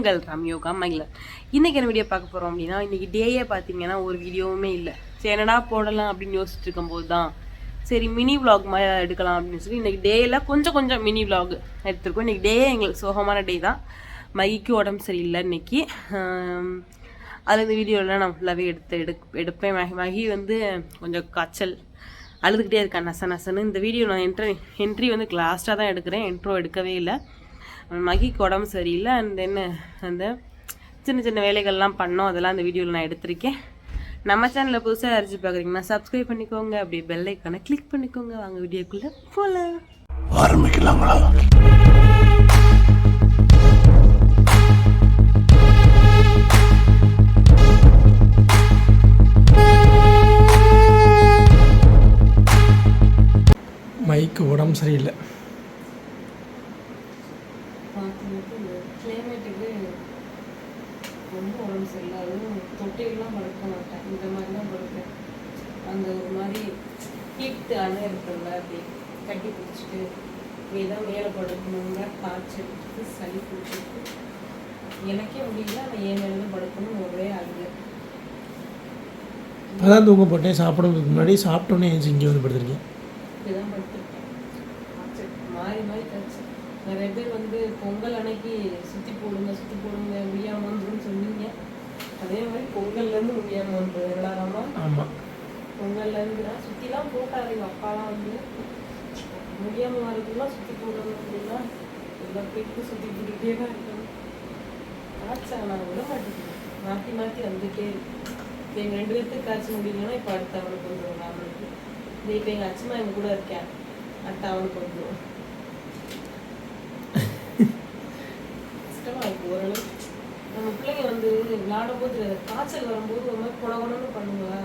Hi உங்கள் ரம்யோகா மகிழர் இன்றைக்கி என்ன வீடியோ பார்க்க போகிறோம் அப்படின்னா இன்றைக்கி டேயே பார்த்தீங்கன்னா ஒரு வீடியோவுமே இல்லை. சரி என்னடா போடலாம் அப்படின்னு யோசிச்சுட்டு இருக்கும்போது தான். சரி மினி vlog மாதிரி எடுக்கலாம் அப்படின்னு சொல்லி இன்றைக்கி டேயில் கொஞ்சம் கொஞ்சம் மினி vlog எடுத்துருக்கோம். இன்றைக்கி டே எங்களுக்கு சோகமான டே தான். மகிக்கு உடம்பு சரியில்லை இன்னைக்கு. ஆம், அது இந்த வீடியோலாம் நான் ஃபுல்லாகவே எடுத்து எடு எடுப்பேன். மகி மகி வந்து கொஞ்சம் காய்ச்சல். அழுதுகிட்டே இருக்கா நச நசன்னு. இந்த வீடியோ நான் என்ட்ரி என்ட்ரி வந்து லாஸ்ட்டாக தான் எடுக்கிறேன். என்ட்ரோ எடுக்கவே இல்லை. மகிக்கு உடம்பு சரியில்லை அண்ட் என்ன அந்த சின்ன சின்ன வேலைகள்லாம் பண்ணோம். அதெல்லாம் அந்த வீடியோவில் நான் எடுத்திருக்கேன். நம்ம சேனலில் புதுசாக அரிச்சு பார்க்குறீங்கன்னா சப்ஸ்கிரைப் பண்ணிக்கோங்க. அப்படியே பெல் ஐக்கானை கிளிக் பண்ணிக்கோங்க. வாங்க வீடியோக்குள்ளே போகலாம் ஆரம்பிக்கலாங்களா? மைக்கு உடம்பு சரியில்லை. கிளைமேட்டுக்கு ரொம்ப உடம்பு சரியில்லை அதுவும் தொட்டிலாம் படுக்க மாட்டேன். இந்த மாதிரி தான் படுப்பேன். அந்த ஒரு மாதிரி ஹீட் அணை இருக்குல்ல அப்படி கட்டி பிடிச்சிட்டு இப்படி தான் மேலே படுக்கணுங்கிற காய்ச்சல் இருக்கு, சளி பிடிச்சிருக்கு எனக்கே முடியல. ஆனால் ஏன் மேலே தான் படுக்கணும் ஒரே அழுகு இப்போதான் தூங்க போட்டேன். சாப்பிடுறதுக்கு முன்னாடி சாப்பிட்டோன்னே ஏஞ்சி இங்கே வந்து படுத்துருக்கேன். இப்படிதான் படுத்திருக்கேன். காய்ச்சல் மாறி மாறி காய்ச்சல் நிறைய பேர் வந்து பொங்கல் அன்னைக்கு சுற்றி போடுங்க சுற்றி போடுங்க முடியாம வந்துருன்னு சொன்னீங்க. அதே மாதிரி பொங்கல்லேருந்து முடியாம வந்து விளாடாமா ஆமாம் பொங்கல்லேருந்து தான் சுற்றிலாம் போட்டாரு எங்கள் அப்பாலாம் வந்து முடியாம வரதுக்குலாம் சுற்றி போடணும் அப்படின்னா எல்லா போயிட்டு சுற்றி போட்டுக்கிட்டே தான் இருக்கணும். காய்ச்சல் நான் விட மாட்டேங்குது. மாற்றி மாற்றி வந்துட்டே இருக்கு. இப்போ எங்கள் ரெண்டு பேர்த்துக்கு காய்ச்சல் முடியலன்னா இப்போ அடுத்த அவனுக்கு வந்துடும் அவனுக்கு இப்போ எங்கள் அச்சமா எங்க கூட இருக்கேன் அடுத்த அவனுக்கு வந்துடும் கஷ்டமா இருக்கு ஓரளவு நம்ம பிள்ளைங்க வந்து விளையாடும் போது காய்ச்சல் வரும்போது ஒரு மாதிரி குணகுணம்னு பண்ணுங்களா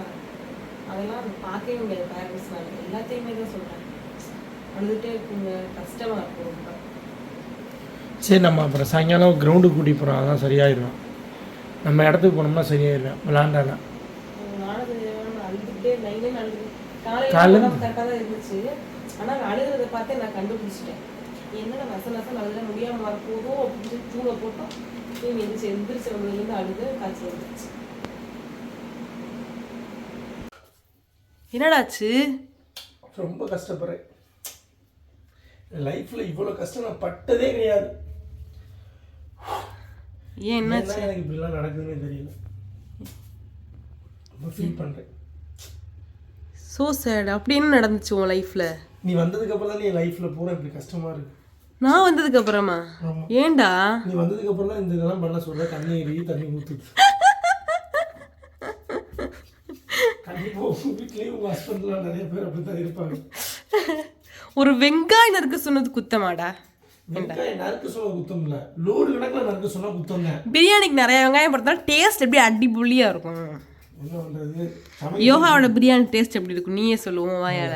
அதெல்லாம் அது பார்க்கவே முடியாது. பேரண்ட்ஸ்னால எல்லாத்தையுமே தான் சொல்றேன். அழுதுகிட்டே இருக்குங்க கஷ்டமா இருக்கும் ரொம்ப. சரி நம்ம அப்புறம் சாயங்காலம் கிரவுண்டுக்கு கூட்டி போகிறோம் அதான் சரியாயிடும் நம்ம இடத்துக்கு போனோம்னா சரியாயிடும் விளாண்டானா அழுதுகிட்டே நைனே அழுது காலையில? கரெக்டாக தான் இருந்துச்சு. ஆனா நான் அழுகிறத பார்த்தே நான் கண்டுபிடிச்சிட்டேன். என்னடா நச நச அழுத முடியாம வரப்போதும் அப்படின்னு தூங்க போட்டோம். தூங்கி எந்திரிச்சு எந்திரிச்சவங்கலேருந்து அழுது காய்ச்சல் வந்துருச்சு. என்னடாச்சு? ரொம்ப கஷ்டப்படுறேன். லைஃப்பில் இவ்வளோ கஷ்டம் நான் பட்டதே கிடையாது. ஏன் என்ன என்னாச்சு? எனக்கு இப்படிலாம் நடக்குதுன்னே தெரியல. ரொம்ப ஃபீல் பண்ணுறேன் ஸோ சேட் அப்படி என்ன நடந்துச்சு உன் லைஃப்ல நீ வந்ததுக்கப்புறம் தான் நீ லைஃப்பில் பூரா இப்படி கஷ்டமாக இருக்கு. நான் வந்ததுக்கு அப்புறமா. ஏன்டா? நீ வந்ததுக்கப்புறம் தான் இந்த இதெல்லாம் பண்ண சொல்ல தண்ணி எரி தண்ணி ஹஸ்பண்ட்லாம் நிறைய பேர் இருப்பாங்க. ஒரு வெங்காயம் நறுக்க சொன்னது குத்தமாடா? வெங்காயம் நறுக்க சொன்ன குத்தம் இல்லை. லோடு கணக்கில் நறுக்க சொன்னா குத்தம் தான். பிரியாணிக்கு நிறைய வெங்காயம் போட்டா டேஸ்ட் எப்படி அடிபொலியா இருக்கும்? யோகாவோட பிரியாணி டேஸ்ட் எப்படி இருக்கும்? நீயே சொல்லுவோம் வாயால.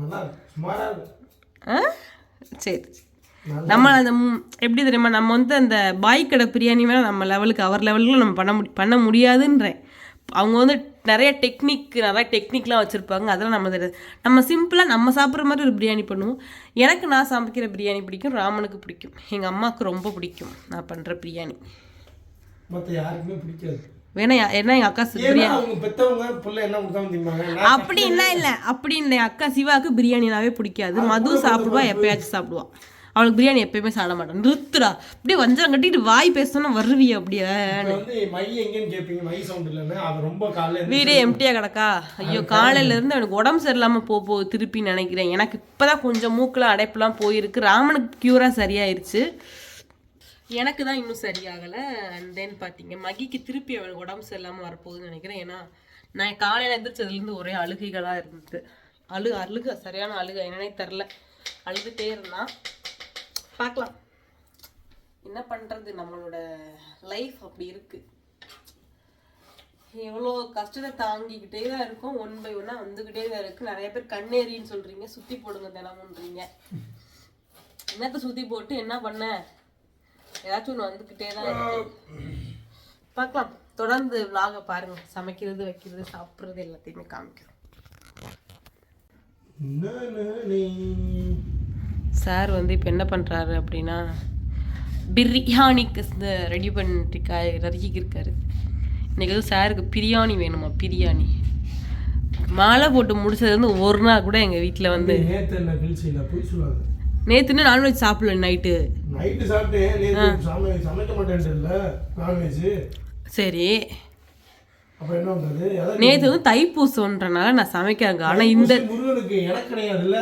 நல்லா இருக்கும். சரி. நம்ம அந்த எப்படி தெரியுமா நம்ம வந்து அந்த பாய் கடை பிரியாணி வேணால் நம்ம லெவலுக்கு அவர் லெவலுக்கு நம்ம பண்ண முடி பண்ண முடியாதுன்றேன். அவங்க வந்து நிறைய டெக்னிக் நிறைய டெக்னிக்லாம் வச்சுருப்பாங்க. அதெல்லாம் நம்ம தெரியாது. நம்ம சிம்பிளாக நம்ம சாப்பிட்ற மாதிரி ஒரு பிரியாணி பண்ணுவோம். எனக்கு நான் சமைக்கிற பிரியாணி பிடிக்கும் ராமனுக்கு பிடிக்கும். எங்கள் அம்மாவுக்கு ரொம்ப பிடிக்கும் நான் பண்ணுற பிரியாணி. மற்ற யாருக்குமே பிடிக்காது. வேணா ஏன்னா எங்கள் அக்கா என்ன நான் அப்படின்லாம் இல்லை அப்படி இல்லை. என் அக்கா சிவாவுக்கு பிரியாணினாவே பிடிக்காது. மது சாப்பிடுவா எப்பயாச்சும் சாப்பிடுவா. அவளுக்கு பிரியாணி எப்பயுமே சாப்பிட மாட்டான். நிறுத்துடா. அப்படியே வஞ்சரம் கட்டிட்டு வாய் பேசணும்னா வருவிய அப்படியே. வீடே எம்டியா கிடக்கா? ஐயோ காலையில இருந்து அவனுக்கு உடம்பு சரியில்லாம போ போ திருப்பி நினைக்கிறேன். எனக்கு இப்பதான் கொஞ்சம் மூக்குல அடைப்புலாம் போயிருக்கு. ராமனுக்கு கியூரா சரியாயிருச்சு. எனக்கு தான் இன்னும் சரியாகலை. அண்ட் தென் பார்த்தீங்க மகிக்கு திருப்பி அவனுக்கு உடம்பு சரியில்லாமல் வரப்போகுதுன்னு நினைக்கிறேன். ஏன்னா நான் காலையில் எந்திரிச்சதுலேருந்து ஒரே அழுகைகளாக இருந்தது. அழு அழுக சரியான அழுக. என்னன்னே தெரில அழுதுகிட்டே இருந்தான் பார்க்கலாம் என்ன பண்ணுறது நம்மளோட லைஃப் அப்படி இருக்குது எவ்வளோ கஷ்டத்தை தாங்கிக்கிட்டே தான் இருக்கும். ஒன் பை ஒன்னாக வந்துக்கிட்டே தான் இருக்குது நிறைய பேர் கண்ணேறின்னு சொல்கிறீங்க சுற்றி போடுங்க தினமுன்றீங்க. என்னத்தை சுற்றி போட்டு என்ன பண்ண? ஏதாச்சும் ஒன்று வந்துக்கிட்டே தான் பார்க்கலாம். தொடர்ந்து vlog-அ பாருங்க. சமைக்கிறது வைக்கிறது சாப்பிட்றது எல்லாத்தையுமே காமிக்கிறோம். சார் வந்து இப்போ என்ன பண்ணுறாரு அப்படின்னா பிரியாணிக்கு ரெடி பண்ணிட்டு நறுக்கிக்கு இருக்காரு இன்னைக்கு எதுவும் சாருக்கு பிரியாணி வேணுமா? பிரியாணி. மாலை போட்டு முடிச்சது வந்து ஒரு நாள் கூட எங்கள் வீட்டில் வந்து நேற்றுன்னு நான்வெஜ் சாப்பிடல நைட்டு. நைட்டு சாப்பிட்டேன். சமை சமைக்க மாட்டேன்ட்டு இல்லை நான்வெஜ் சரி நேற்று வந்து தைப்பூசம்ன்றனால நான் சமைக்காங்க ஆனால் இந்த முருகனுக்கு எனக்கு கிடையாதுல்ல.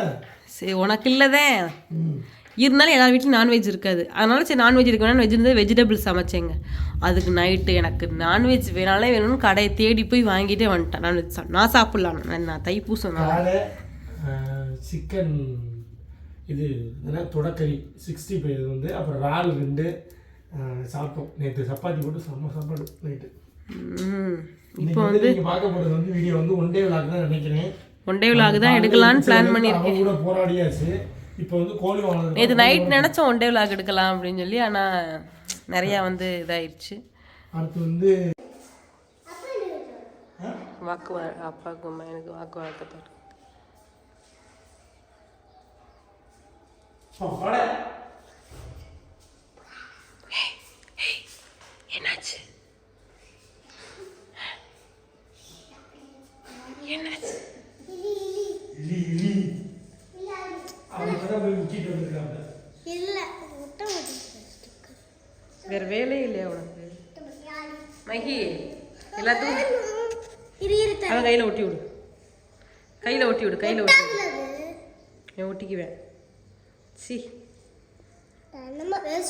சரி உனக்கு இல்லதே. இருந்தாலும் எல்லார் வீட்லையும் நான்வெஜ் இருக்காது. அதனால சரி நான்வெஜ் இருக்கு வேணா வெஜ் இருந்து வெஜிடபிள் சமைச்சேங்க. அதுக்கு நைட்டு எனக்கு நான்வெஜ் வேணாலே வேணும்னு கடையை தேடி போய் வாங்கிட்டே வந்துட்டேன். நான்வெஜ் நான் சாப்பிட்லாம். நான் தைப்பூசம் சிக்கன் இது என்ன தொடக்கறி சிக்ஸ்டி ஃபைவ் இது வந்து அப்புறம் இறால் ரெண்டு சாப்பிட்டோம். நேற்று சப்பாத்தி போட்டு செம்ம சாப்பாடு நைட்டு ம் இப்போ வந்து நீங்கள் பார்க்க போகிறது வந்து வீடியோ வந்து ஒன் டே விளாக் தான் நினைக்கிறேன். ஒன் டே விலாக் தான் எடுக்கலான்னு பிளான் பண்ணி அவங்க கூட போராடியாச்சு. இப்போ வந்து கோழி வாங்கினது நேற்று நைட் நினச்சோம் ஒன் டே விலாக் எடுக்கலாம் அப்படின்னு சொல்லி ஆனால் நிறையா வந்து இதாயிடுச்சு. அடுத்து வந்து வாக்கு அம்மா எனக்கு வாக்கு ஆ, வாடா. என்னாச்சு என்னாச்சு இலி இலி அவங்க தான் போய் முக்கிட்டு வந்துருக்காங்க இல்லை முட்டை மாட்டேன் வேற வேலையே இல்லையா உனக்கு? மகி எல்லாத்துக்கும் இரு இரு அவன் கையில் ஒட்டி விடு. கையில் ஒட்டி விடு கையில் ஒட்டி விடு. நான் ஒட்டிக்குவேன். சி.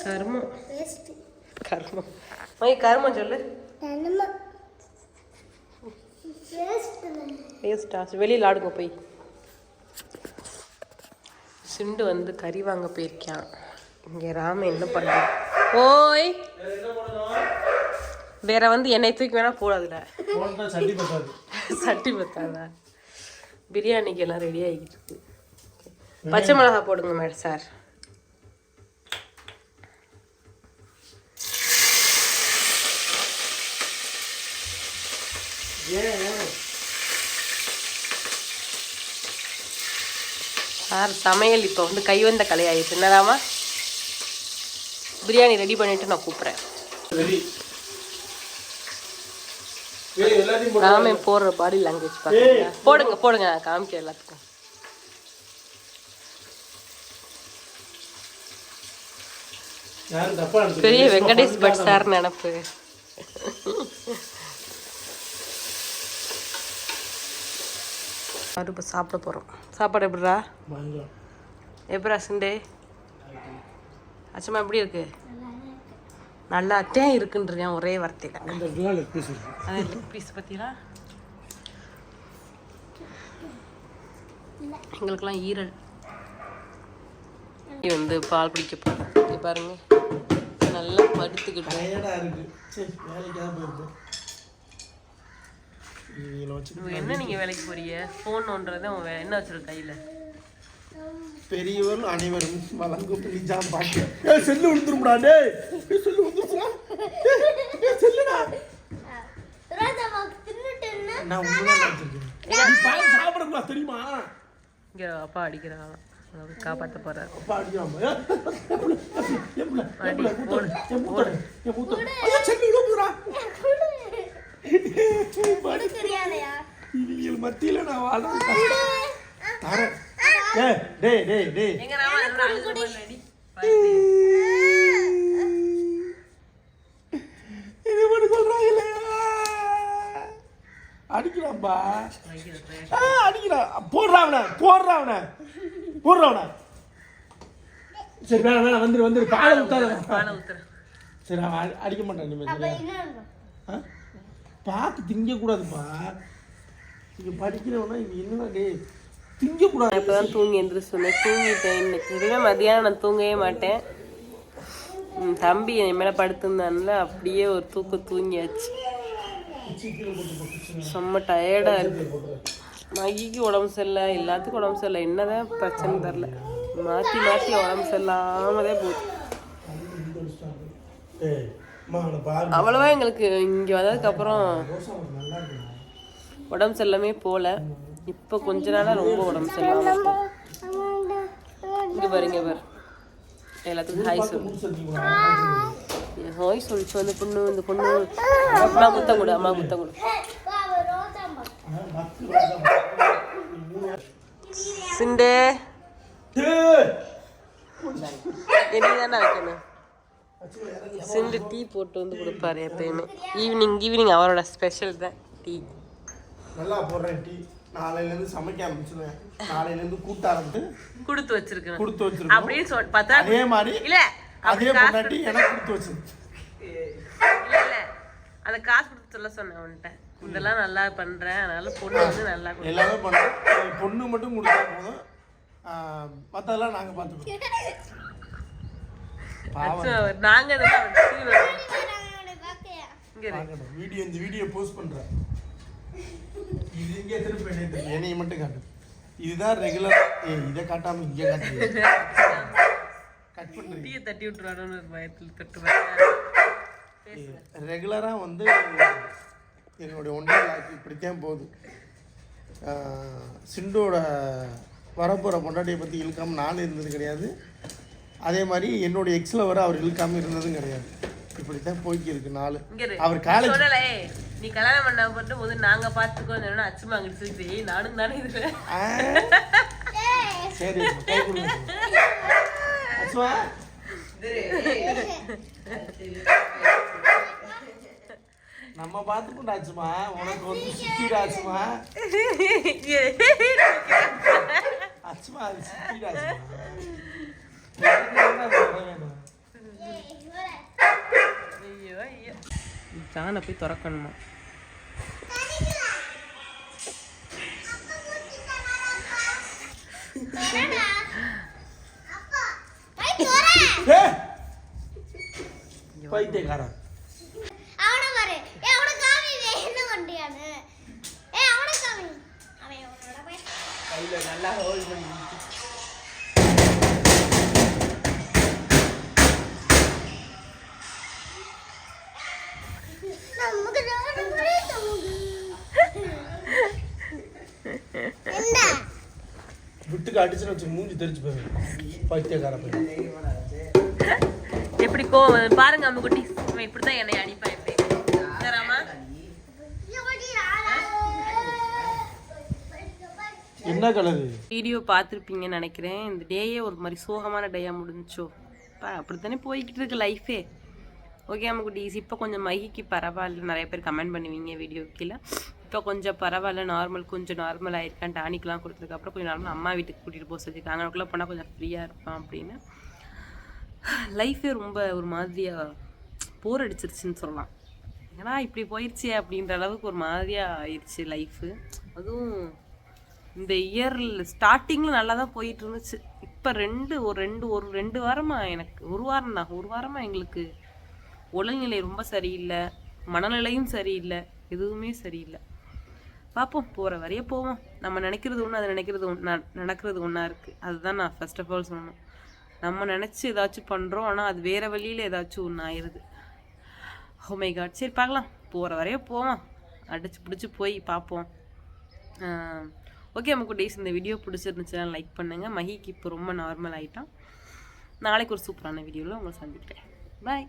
கர்மம். கர்மம். மகி கர்மம் சொல்லு. வேஸ்ட். வெளியில் ஆடுங்க போய். சிண்டு வந்து கறி வாங்க போயிருக்கான். இங்கே ராம என்ன பண்ணுறான் ஓய். வேற வந்து என்னை தூக்கி வேணா போடாதுல போன் தான் சட்டி பத்தாது. சட்டி பத்தாதா? பிரியாணிக்கு எல்லாம் ரெடி ஆகிட்டு இருக்கு. பச்சை மிளகா போடுங்க மேடம் சார். சார் சமையல் இப்போ வந்து கைவந்த கலையாயிடுச்சு. என்னடாமா பிரியாணி ரெடி பண்ணிட்டு நான் கூப்பிட்றேன். ராமே போடுற பாடி லாங்குவேஜ் பாருங்க போடுங்க போடுங்க நான் காமிக்க எல்லாத்துக்கும். பெரிய வெங்கடேஷ் பட் சார் நினப்பு. அது இப்போ சாப்பிட போகிறோம் சாப்பாடு எப்படிடா. எப்படா சிண்டே? அச்சம்மா எப்படி இருக்கு? நல்லா அத்தையும் இருக்குன்றேன் ஒரே வார்த்தையில். லெக் பீஸ் பற்றினா எங்களுக்கெல்லாம் ஈரல். வந்து பால் குடிக்க போகிறேன் இங்க பாருங்க. நல்லா படுத்துக்கிட்டு. டயர்டா இருக்கு. சரி வேலைக்காக போயிருக்கு இதில் வச்சு இவங்க என்ன நீங்கள் வேலைக்கு போறீங்க? ஃபோன் ஒன்றது வே- என்ன வச்சிருக்க கையில்? பெரியவர் அனைவரும் வழங்கும் நிஜாம் பாட்டு. ஏய் செல்லு விழுந்துரும்டா டேய். ஏய், செல்லு விழுந்துருச்சுடா செல்லுடா. நான் உண்மையாக சாப்பிடக்கூடாது தெரியுமா? இங்கே அப்பா அடிக்கிறான். அதாவது காப்பாற்ற இவங்க மத்தியில நான் கஷ்டம். தரேன். டேய் டேய் டேய். எங்க அடிக்கிறான்பா. ஆ, அடிக்கிறான் போடுறான் போடுறான் அவனை சரி வேணாம் வேணாம் வந்துரு வந்துரு. பாலை ஊத்தாத சரி அவன் அடி- அடிக்க மாட்டான் இனிமேல்? பார்த்து திங்கக்கூடாதுப்பா. இங்க படிக்கிறவனா இது என்னடா டேய்? திங்கக்கூடாது. இப்போ தான் தூங்கி எந்திரிச்சு சொன்னேன். தூங்கிட்டேன் இன்னைக்கு. இதுவே மதியானம் நான் தூங்கவே மாட்டேன். ம், தம்பி என் மேலே படுத்திருந்தான்ல அப்படியே ஒரு தூக்க தூங்கியாச்சு. செம்ம டயர்டாக இருக்கு. மகிக்கு உடம்பு சரியில்லை எல்லாத்துக்கும் உடம்பு சரியில்லை என்னதான் பிரச்சனை தெரில மாற்றி மாற்றி உடம்பு சரியில்லாமதே போகுது அவ்வளோவா அவ்வளவா எங்களுக்கு இங்கே வந்ததுக்கப்புறம் உடம்பு சரியில்லாமே போகல இப்போ கொஞ்ச நாளாக ரொம்ப உடம்பு சரியில்லாமல் இங்கே பாரு இங்கே பாரு எல்லாத்துக்கும் ஹாய் சொல்லு ஹாய் சொல்லிச்சு அந்த பொண்ணு இந்த பொண்ணு அம்மா குத்தம் கொடு அம்மா குத்தம் கொடு சிண்டே என்னதானே வைக்கணும் சிண்டு டீ போட்டு வந்து கொடுப்பாரு எப்பயுமே ஈவினிங் ஈவினிங் அவரோட ஸ்பெஷல் தான் டீ நல்லா போடுறேன் டீ நாளையிலேருந்து சமைக்க ஆரம்பிச்சிடுவேன் நாளையிலேருந்து கூட்ட ஆரம்பிச்சு கொடுத்து வச்சிருக்கேன் கொடுத்து வச்சிருக்கோம் அப்படின்னு சொல் பார்த்தா அதே மாதிரி இல்ல அதே பொண்டாட்டி எனக்கு கொடுத்து வச்சிருக்கு இல்ல இல்ல அந்த காசு கொடுத்து சொல்ல சொன்னேன் அவன்கிட்ட இதெல்லாம் நல்லா பண்றேன். அதனால பொண்ணு வந்து நல்லா. எல்லாமே பண்ணுறோம் பொண்ணு மட்டும் கொடுத்தா போதும். ஆஹ் மத்ததெல்லாம் நாங்கள் பார்த்துக்குறோம் பாவம். அச்சோ, நாங்க இதெல்லாம் அவன் சீ வருவோம். இங்க இரு. பார்க்கட்டும். வீடியோ இந்த வீடியோ போஸ்ட் பண்றேன். இது இங்கே திருப்பி என்னைய மட்டும் காட்டு. இதுதான் ரெகுலர் ஏய் இதை காட்டாம இங்கே காட்டு. கட் டீயை தட்டி விட்டுருவானு பயத்தில் தட்டுவேன் ரெகுலராக வந்து என்னுடைய ஒன்றே லைஃப் இப்படித்தான் போகுது. சிண்டோட வரப்போகிற பொண்டாட்டியை பற்றி இழுக்காமல் நான் இருந்தது கிடையாது. அதே மாதிரி என்னுடைய எக்ஸில் வர அவர் இழுக்காமல் இருந்ததும் கிடையாது. இப்படித்தான் போய்க்கு இருக்கு நாலு. அவர் காலேஜ் நீ கல்யாணம் பண்ண போட்டு போது நாங்க பாத்துக்கோ சொன்னா அச்சுமா அங்கிட்டு சொல்லி நானும் தானே இதுல சரி அச்சுமா. நம்ம பார்த்துக்கொண்டாச்சுமா உனக்கு வந்து சுத்திடாச்சுமா அச்சுமா அது ஐயோ ஜானை போய் திறக்கணுமா! பைத்தியக்காரன் அவனை பாரு ஏ அவனை காமி இவன் என்ன பண்றியான்னு ஏ அவனை காமி அவன் அவனோட போய் கையில நல்லா ஹோல்ட் பண்ணி விட்டுக்கு அடிச்சுன்னு வச்சு மூஞ்சி தெரிச்சு போயிடும் பைத்தியக்கார எப்படி கோவம் பாருங்க அம்மு குட்டி. இவன் இப்படித்தான் என்னை அடிப்பான் எப்படி சரிம்மா என்ன கலரு? வீடியோ பார்த்துருப்பீங்கன்னு நினைக்கிறேன். இந்த டேயே ஒரு மாதிரி சோகமான டேயாக முடிஞ்சோ அப்படி அப்படித்தானே போய்கிட்டு இருக்கு லைஃபே ஓகே அம்மா குட்டீஸ் இப்போ கொஞ்சம் மைக்கு பரவாயில்ல. நிறைய பேர் கமெண்ட் பண்ணுவீங்க வீடியோ கீழே இப்போ கொஞ்சம் பரவாயில்ல நார்மல் கொஞ்சம் நார்மல் ஆயிருக்கான். டானிக்லாம் கொடுத்ததுக்கப்புறம் கொஞ்சம் நார்மல் அம்மா வீட்டுக்கு கூட்டிகிட்டு போக சொல்லியிருக்காங்க அங்கனக்குள்ளே போனால் கொஞ்சம் ஃப்ரீயாக இருப்பான் அப்படின்னு. லைஃபே ரொம்ப ஒரு மாதிரியாக போர் அடிச்சிருச்சுன்னு சொல்லலாம். ஏன்னா இப்படி போயிடுச்சு அப்படின்ற அளவுக்கு ஒரு மாதிரியாக ஆயிடுச்சு லைஃபு அதுவும் இந்த இயரில் ஸ்டார்டிங்கில் நல்லா தான் போயிட்டு இருந்துச்சு இப்போ ரெண்டு ஒரு ரெண்டு ஒரு ரெண்டு வாரமாக எனக்கு ஒரு வாரம் தான் ஒரு வாரமாக எங்களுக்கு உடல்நிலை ரொம்ப சரியில்லை மனநிலையும் சரியில்லை எதுவுமே சரியில்லை. பார்ப்போம் போகிற வரைய போவோம். நம்ம நினைக்கிறது ஒன்று அது நினைக்கிறது ஒன்று நடக்கிறது ஒன்றா இருக்குது அதுதான் நான் ஃபர்ஸ்ட் ஆஃப் ஆல் சொல்லணும். நம்ம நினச்சி ஏதாச்சும் பண்ணுறோம் ஆனால் அது வேறு வழியில் ஏதாச்சும் ஒன்று ஆயிடுது ஹோமை oh காட் சரி பார்க்கலாம். போகிற வரைய போவோம். அடிச்சு பிடிச்சி போய் பார்ப்போம் ஓகே நமக்கு டேஸ் இந்த வீடியோ பிடிச்சிருந்துச்சுன்னா லைக் பண்ணுங்கள் மஹிக்கு இப்போ ரொம்ப நார்மல் ஆகிட்டான் நாளைக்கு ஒரு சூப்பரான வீடியோவில் உங்களை சந்திக்கிறேன். பாய்